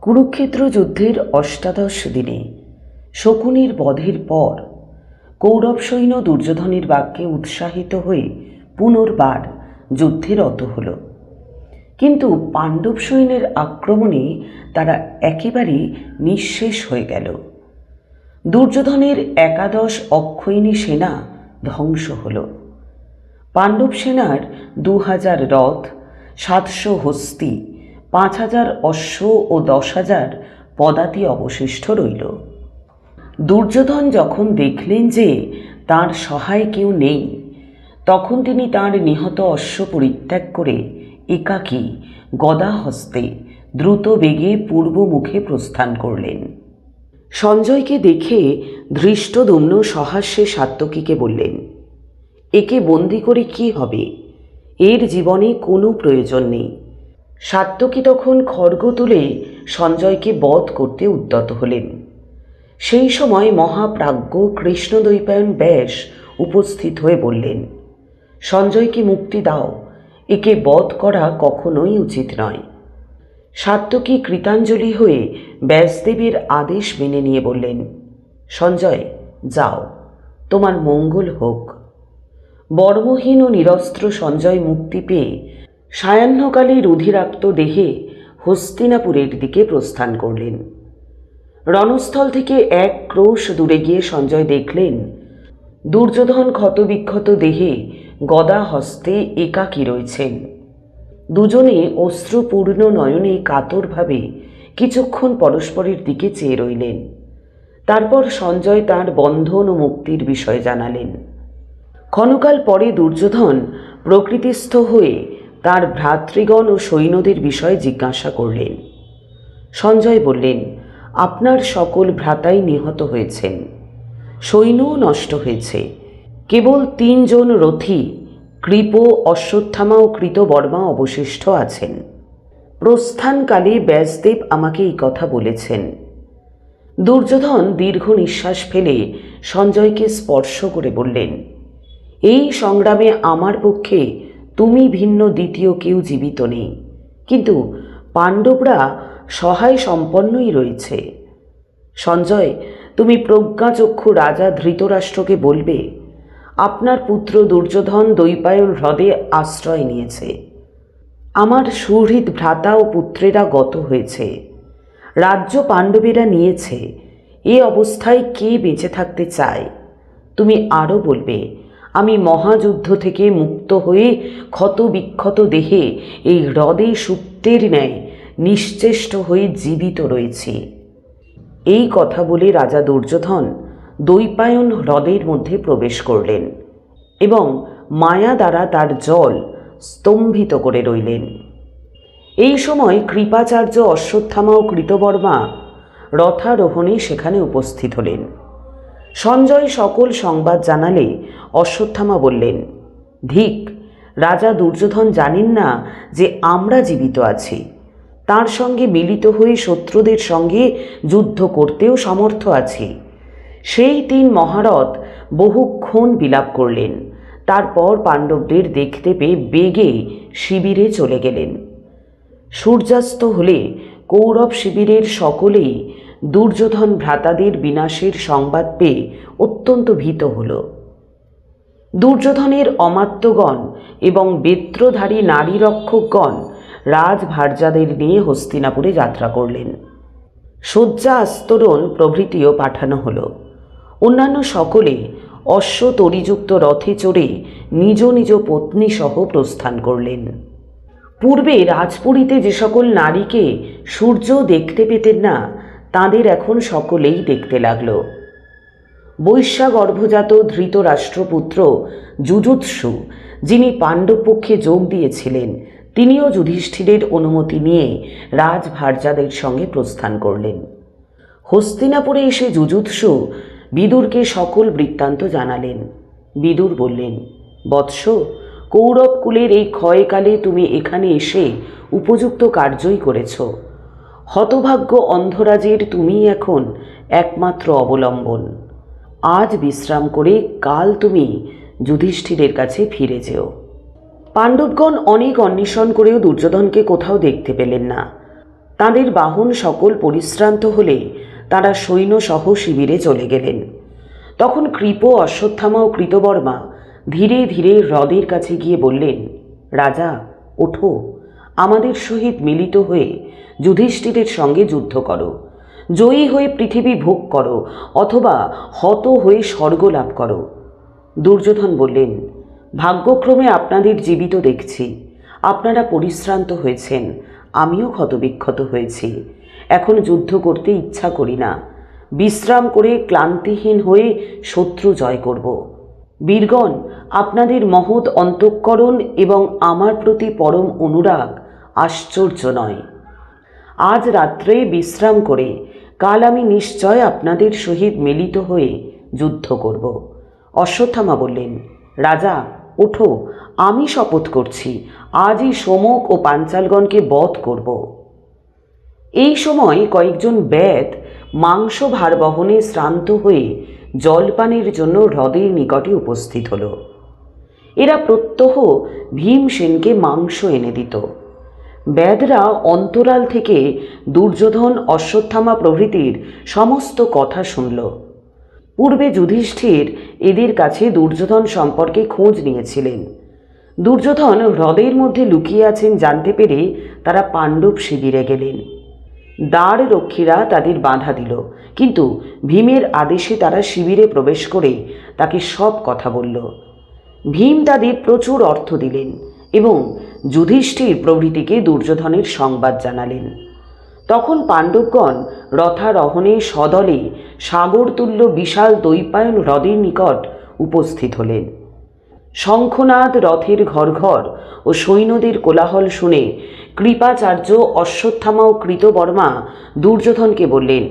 কুরুক্ষেত্র যুদ্ধের অষ্টাদশ দিনে শকুনির বধের পর কৌরব সৈন্য দুর্যোধনের বাক্যে উৎসাহিত হয়ে পুনর্বার যুদ্ধে রত হল। কিন্তু পাণ্ডব সৈন্যের আক্রমণে তারা একেবারে নিঃশেষ হয়ে গেল। দুর্যোধনের একাদশ অক্ষয়িনী সেনা ধ্বংস হল। পাণ্ডব সেনার দু হাজার রথ, সাতশো হস্তি পাঁচ হাজার অশ্ব ও দশ হাজার পদাতি অবশিষ্ট রইল। দুর্যোধন যখন দেখলেন যে তার সহায় কেউ নেই, তখন তিনি তার নিহত অশ্ব পরিত্যাগ করে একাকী গদা হস্তে দ্রুত বেগে পূর্ব মুখে প্রস্থান করলেন। সঞ্জয়কে দেখে ধৃষ্টদুম্ন সহাস্যে সাত্তকীকে বললেন, একে বন্দি করে কি হবে? এর জীবনে কোনো প্রয়োজন নেই। সাত্তকী তখন খড়গ তুলে সঞ্জয়কে বধ করতে উদ্যত হলেন। সেই সময় মহাপ্রাজ্ঞ কৃষ্ণদ্বৈপায়ন ব্যাস উপস্থিত হয়ে বললেন, সঞ্জয়কে মুক্তি দাও, একে বধ করা কখনোই উচিত নয়। সাত্তকী কৃতাঞ্জলি হয়ে ব্যাসদেবীর আদেশ মেনে নিয়ে বললেন, সঞ্জয়, যাও, তোমার মঙ্গল হোক। বর্মহীন ও নিরস্ত্র সঞ্জয় মুক্তি পেয়ে সায়াহ্নকালে রুধিরাক্ত দেহে হস্তিনাপুরের দিকে প্রস্থান করলেন। রণস্থল থেকে এক ক্রোশ দূরে গিয়ে সঞ্জয় দেখলেন, দুর্যোধন ক্ষতবিক্ষত দেহে গদা হস্তে একাকী রয়েছেন। দুজনে অশ্রুপূর্ণ নয়নে কাতরভাবে কিছুক্ষণ পরস্পরের দিকে চেয়ে রইলেন। তারপর সঞ্জয় তার বন্ধন ও মুক্তির বিষয় জানালেন। ক্ষণকাল পরে দুর্যোধন প্রকৃতিস্থ হয়ে তার ভ্রাতৃগণ ও সৈন্যদের বিষয়ে জিজ্ঞাসা করলেন। সঞ্জয় বললেন, আপনার সকল ভ্রাতাই নিহত হয়েছেন। সৈন্যও নষ্ট হয়েছে। কেবল তিনজন রথী, কৃপ, অশ্বত্থামা ও কৃতবর্মা অবশিষ্ট আছেন। প্রস্থানকালে ব্যাসদেব আমাকে এই কথা বলেছেন। দুর্যোধন দীর্ঘ নিঃশ্বাস ফেলে সঞ্জয়কে স্পর্শ করে বললেন, এই সংগ্রামে আমার পক্ষে তুমি ভিন্ন দ্বিতীয় কেউ জীবিত নেই। কিন্তু পাণ্ডবরা সহায় সম্পন্নই রয়েছে। সঞ্জয়, তুমি প্রজ্ঞাচক্ষু রাজা ধৃতরাষ্ট্রকে বলবে, আপনার পুত্র দুর্যোধন দৈপায়ন হ্রদে আশ্রয় নিয়েছে। আমার সুহৃদ ভ্রাতা ও পুত্রেরা গত হয়েছে। রাজ্য পাণ্ডবেরা নিয়েছে। এ অবস্থায় কে বেঁচে থাকতে চায়? তুমি আরও বলবে আমি মহাযুদ্ধ থেকে মুক্ত হয়ে ক্ষত বিক্ষত দেহে এই হ্রদে সুপ্তের ন্যায় নিশ্চেষ্ট হয়ে জীবিত রয়েছি। এই কথা বলে রাজা দুর্যোধন দৈপায়ন হ্রদের মধ্যে প্রবেশ করলেন এবং মায়া দ্বারা তার জল স্তম্ভিত করে রইলেন। এই সময় কৃপাচার্য অশ্বত্থামা ও কৃতবর্মা রথারোহণে সেখানে উপস্থিত হলেন। সঞ্জয় সকল সংবাদ জানালে অশ্বত্থামা বললেন, ধিক, রাজা দুর্যোধন জানেন না যে আমরা জীবিত আছি। তার সঙ্গে মিলিত হয়ে শত্রুদের সঙ্গে যুদ্ধ করতেও সমর্থ আছি। সেই তিন মহারথ বহুক্ষণ বিলাপ করলেন। তারপর পাণ্ডবদের দেখতে পেয়ে বেগে শিবিরে চলে গেলেন। সূর্যাস্ত হলে কৌরব শিবিরের সকলেই দুর্যোধন ভ্রাতাদের বিনাশের সংবাদ পেয়ে অত্যন্ত ভীত হল। দুর্যোধনের অমাত্যগণ এবং বেত্রধারী নারী রক্ষকগণ রাজভার্যাদের নিয়ে হস্তিনাপুরে যাত্রা করলেন। শয্যা আস্তরণ প্রভৃতিও পাঠানো হলো। অন্যান্য সকলে অশ্ব তরিযুক্ত রথে চড়ে নিজ নিজ পত্নী সহ প্রস্থান করলেন। পূর্বে রাজপুরীতে যে সকল নারীকে সূর্য দেখতে পেতেন না তাদের এখন সকলেই দেখতে লাগল। বৈশা গর্ভজাত ধৃত রাষ্ট্রপুত্র যুযুৎসু, যিনি পাণ্ডবপক্ষে যোগ দিয়েছিলেন, তিনিও যুধিষ্ঠিরের অনুমতি নিয়ে রাজভার্যাদের সঙ্গে প্রস্থান করলেন। হস্তিনাপুরে এসে যুযুৎসু বিদুরকে সকল বৃত্তান্ত জানালেন। বিদুর বললেন, বৎস, কৌরবকুলের এই ক্ষয়কালে তুমি এখানে এসে উপযুক্ত কার্যই করেছ। হতভাগ্য অন্ধরাজের তুমি এখন একমাত্র অবলম্বন। আজ বিশ্রাম করে কাল তুমি যুধিষ্ঠিরের কাছে ফিরে যেও। পাণ্ডবগণ অনেক অন্বেষণ করেও দুর্যোধনকে কোথাও দেখতে পেলেন না। তাদের বাহন সকল পরিশ্রান্ত হলে তারা সৈন্যসহ শিবিরে চলে গেলেন। তখন কৃপ, অশ্বত্থামা ও কৃতবর্মা ধীরে ধীরে হ্রদের কাছে গিয়ে বললেন, রাজা, ওঠো। আমাদের সহিত মিলিত হয়ে যুধিষ্ঠিরের সঙ্গে যুদ্ধ করো। জয়ী হয়ে পৃথিবী ভোগ করো, অথবা হত হয়ে স্বর্গ লাভ করো। দুর্যোধন বললেন, ভাগ্যক্রমে আপনাদের জীবিত দেখছি। আপনারা পরিশ্রান্ত হয়েছেন, আমিও ক্ষতবিক্ষত হয়েছি। এখন যুদ্ধ করতে ইচ্ছা করি না। বিশ্রাম করে ক্লান্তিহীন হয়ে শত্রু জয় করব। বীরগণ, আপনাদের মহৎ অন্তঃকরণ এবং আমার প্রতি পরম অনুরাগ আশ্চর্য নয়। আজ রাত্রে বিশ্রাম করে কাল আমি নিশ্চয় আপনাদের সহিত মিলিত হয়ে যুদ্ধ করব। অশ্বত্থামা বললেন, রাজা ওঠো আমি শপথ করছি, আজই সমক ও পাঞ্চালগণকে বধ করব। এই সময় কয়েকজন ব্যাদ মাংস ভার বহনে শ্রান্ত হয়ে জলপানের জন্য হ্রদের নিকটে উপস্থিত হল। এরা প্রত্যহ ভীমসেনকে মাংস এনে দিত। ব্যাদরা অন্তরাল থেকে দুর্যোধন অশ্বত্থামা প্রভৃতির সমস্ত কথা শুনল। পূর্বে যুধিষ্ঠির এদের কাছে দুর্যোধন সম্পর্কে খোঁজ নিয়েছিলেন। দুর্যোধন হ্রদের মধ্যে লুকিয়ে আছেন জানতে পেরে তারা পাণ্ডব শিবিরে গেলেন। দ্বার রক্ষীরা তাদের বাধা দিল, কিন্তু ভীমের আদেশে তারা শিবিরে প্রবেশ করে তাকে সব কথা বলল। ভীম তাদের প্রচুর অর্থ দিলেন। এবং যুধিষ্ঠির প্রভৃতিকে দুর্যোধনের সংবাদ জানালেন। তখন পাণ্ডবগণ রথারোহণে সদলে সাগরতুল্য বিশাল দৈপায়ন হ্রদের নিকট উপস্থিত হলেন। শঙ্খনাদ রথের ঘর ঘর ও সৈন্যদের কোলাহল শুনে কৃপাচার্য অশ্বত্থামা ও কৃতবর্মা দুর্যোধনকে বললেন,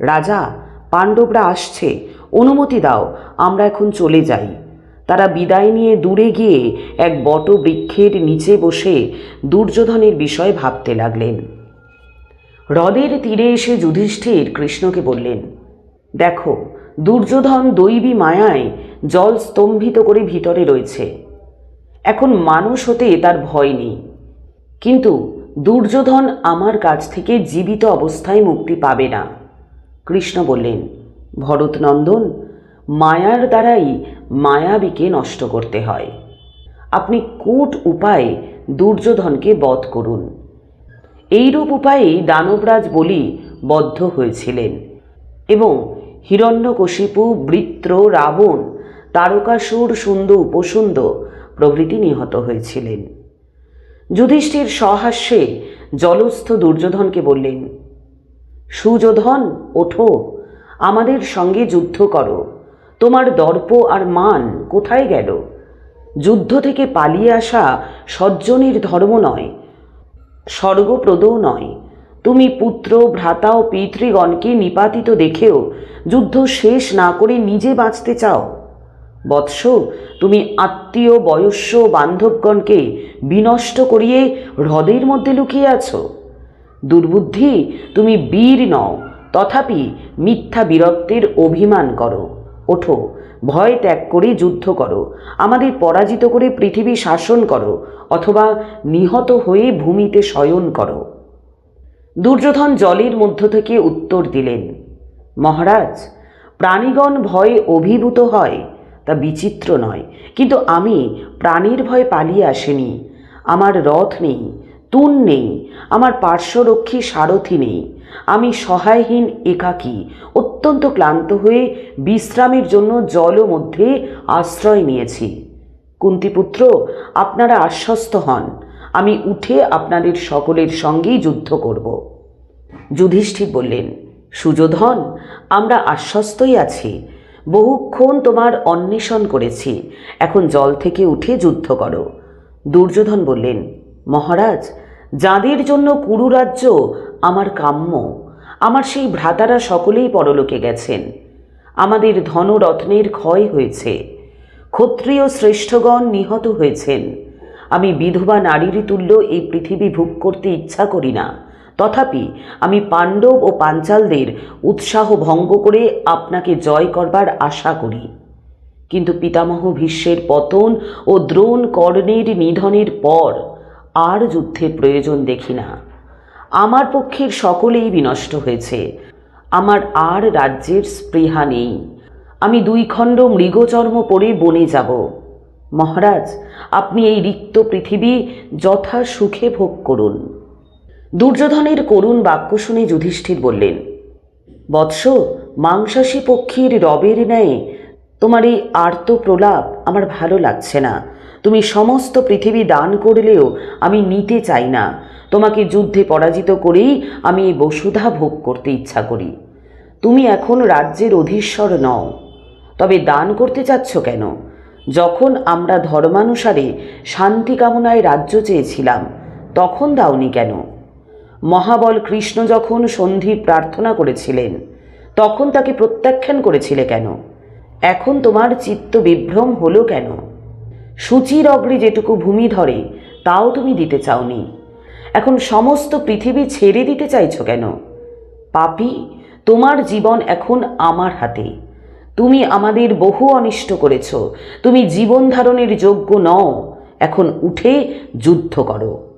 রাজা, পাণ্ডবরা আসছে, অনুমতি দাও, আমরা এখন চলে যাই। তারা বিদায় নিয়ে দূরে গিয়ে এক বট বৃক্ষের নিচে বসে দুর্যোধনের বিষয় ভাবতে লাগলেন। হ্রদের তীরে এসে যুধিষ্ঠির কৃষ্ণকে বললেন, দেখো, দুর্যোধন দৈবী মায়ায় জল স্তম্ভিত করে ভিতরে রয়েছে। এখন মানুষ হতে তার ভয় নেই। কিন্তু দুর্যোধন আমার কাছ থেকে জীবিত অবস্থায় মুক্তি পাবে না। কৃষ্ণ বললেন, ভরতনন্দন মায়ার দ্বারাই মায়াবীকে নষ্ট করতে হয়। আপনি কূট উপায়ে দুর্যোধনকে বধ করুন। এইরূপ উপায়েই দানবরাজ বলি বদ্ধ হয়েছিলেন এবং হিরণ্যকশিপু, বৃত্র, রাবণ, তারকাসুর, সুন্দ, উপসুন্দ প্রভৃতি নিহত হয়েছিলেন। যুধিষ্ঠির সহাস্যে জলস্থ দুর্যোধনকে বললেন, সুযোধন, ওঠো, আমাদের সঙ্গে যুদ্ধ করো। তোমার দর্প আর মান কোথায় গেল? যুদ্ধ থেকে পালিয়ে আসা সজ্জনীর ধর্ম নয়, স্বর্গপ্রদও নয়। তুমি পুত্র, ভ্রাতা ও পিতৃগণকে নিপাতিত দেখেও যুদ্ধ শেষ না করে নিজে বাঁচতে চাও। বৎস, তুমি আত্মীয়, বয়স্য বান্ধবগণকে বিনষ্ট করিয়ে হ্রদের মধ্যে লুকিয়ে আছো। দুর্বুদ্ধি, তুমি বীর নও, তথাপি মিথ্যা বীরত্বের অভিমান করো। ওঠো, ভয় ত্যাগ করে যুদ্ধ করো, আমাদের পরাজিত করে পৃথিবী শাসন করো, অথবা নিহত হয়ে ভূমিতে শয়ন করো। দুর্যোধন জলের মধ্য থেকে উত্তর দিলেন, মহারাজ, প্রাণীগণ ভয়ে অভিভূত হয়, তা বিচিত্র নয়, কিন্তু আমি প্রাণীর ভয় পালিয়ে আসেনি, আমার রথ নেই, তুন নেই, আমার পার্শ্বরক্ষী সারথি নেই আমি সহায়হীন একাকী, অত্যন্ত ক্লান্ত হয়ে বিশ্রামের জন্য জল মধ্যে আশ্রয় নিয়েছি। কুন্তিপুত্র আপনারা আশ্বস্ত হন, আমি উঠে আপনাদের সকলের সঙ্গেই যুদ্ধ করব। যুধিষ্ঠির বললেন, সুযোধন, আমরা আশ্বস্তই আছি। বহুক্ষণ তোমার অন্বেষণ করেছি, এখন জল থেকে উঠে যুদ্ধ করো। দুর্যোধন বললেন, মহারাজ, যাদের জন্য কুরুরাজ্য আমার কাম্য, আমার সেই ভ্রাতারা সকলেই পরলোকে গেছেন। আমাদের ধনরত্নের ক্ষয় হয়েছে, ক্ষত্রিয় শ্রেষ্ঠগণ নিহত হয়েছেন। আমি বিধবা নারীর তুল্য এই পৃথিবী ভোগ করতে ইচ্ছা করি না। তথাপি আমি পাণ্ডব ও পাঞ্চালদের উৎসাহ ভঙ্গ করে আপনাকে জয় করবার আশা করি। কিন্তু পিতামহ ভীষ্মের পতন ও দ্রোণ কর্ণের নিধনের পর আর যুদ্ধের প্রয়োজন দেখি না। আমার পক্ষের সকলেই বিনষ্ট হয়েছে। আমার আর রাজ্যের স্পৃহা নেই। আমি দুই খণ্ড মৃগচর্ম পরে বনে যাব। মহারাজ, আপনি এই রিক্ত পৃথিবী যথা সুখে ভোগ করুন। দুর্যোধনের করুণ বাক্য শুনে যুধিষ্ঠির বললেন, বৎস, মাংসাশী পক্ষীর রবের ন্যায় তোমার এই আর্ত প্রলাপ আমার ভালো লাগছে না। তুমি সমস্ত পৃথিবী দান করলেও আমি নিতে চাই না। তোমাকে যুদ্ধে পরাজিত করেই আমি বসুধা ভোগ করতে ইচ্ছা করি। তুমি এখন রাজ্যের অধীশ্বর নও। তবে দান করতে চাচ্ছ কেন? যখন আমরা ধর্মানুসারে শান্তি কামনায় রাজ্য চেয়েছিলাম, তখন দাওনি কেন? মহাবল কৃষ্ণ যখন সন্ধি প্রার্থনা করেছিলেন, তখন তাকে প্রত্যাখ্যান করেছিলে কেন? এখন তোমার চিত্ত বিভ্রম হলো কেন? সূচির অগ্রে যেটুকু ভূমি ধরে, তাও তুমি দিতে চাওনি। এখন সমস্ত পৃথিবী ছেড়ে দিতে চাইছো কেন? পাপি, তোমার জীবন এখন আমার হাতে। তুমি আমাদের বহু অনিষ্ট করেছ। তুমি জীবন ধারণের যোগ্য নও। এখন উঠে যুদ্ধ করো।